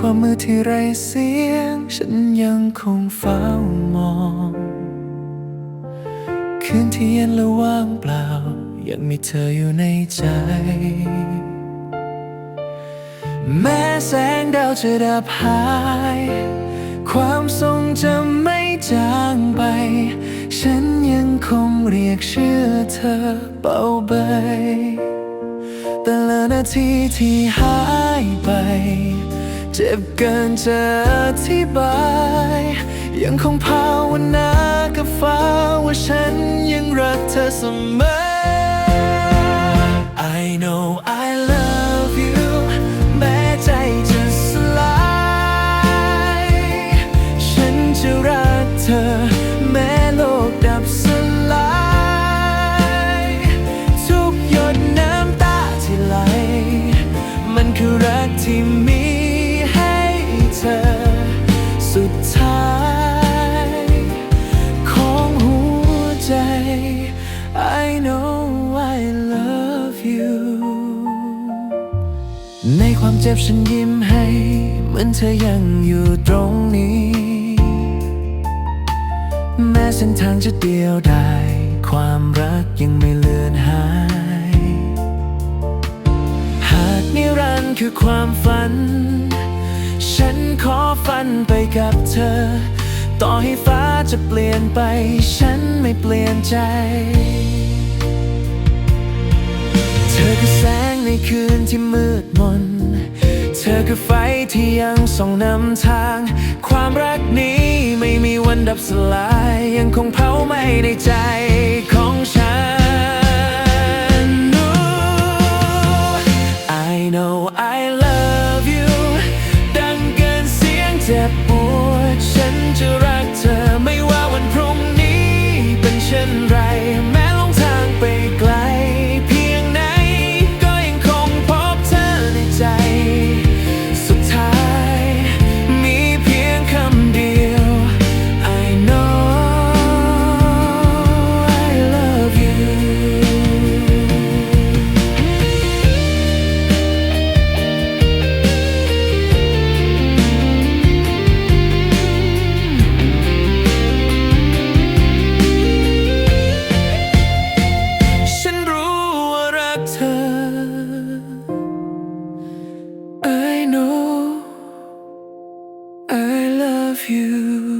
ความมืดที่ไรเสียง ฉันยังคงเฝ้ามอง คืนที่เย็นและว่างเปล่า ยังมีเธออยู่ในใจ แม้แสงดาวจะดับหาย ความทรงจำไม่จางไป ฉันยังคงเรียกชื่อเธอเบาเบยแต่ละนาทีที่หายไป เจ็บเกินจะอธิบาย ยังคงภาวนากับฟ้าว่าฉันยังรักเธอเสมอ I know ใจ I know I love you ในความเจ็บฉันยิ้มให้ เหมือนเธอยังอยู่ตรงนี้ แม้เส้นทางจะเดียวดายความรักยังไม่เลือนหาย หากนิรันดร์คือความฝัน ฉันขอฝันไปกับเธอ ต่อให้ฟ้าจะเปลี่ยนไปฉัน ไม่เปลี่ยนใจ เธอคือแสงในคืนที่มืดมน เธอคือไฟที่ยังส่องนำทาง ความรักนี้ไม่มีวันดับสลาย ยังคงเผาไหม้ในใจ I love you.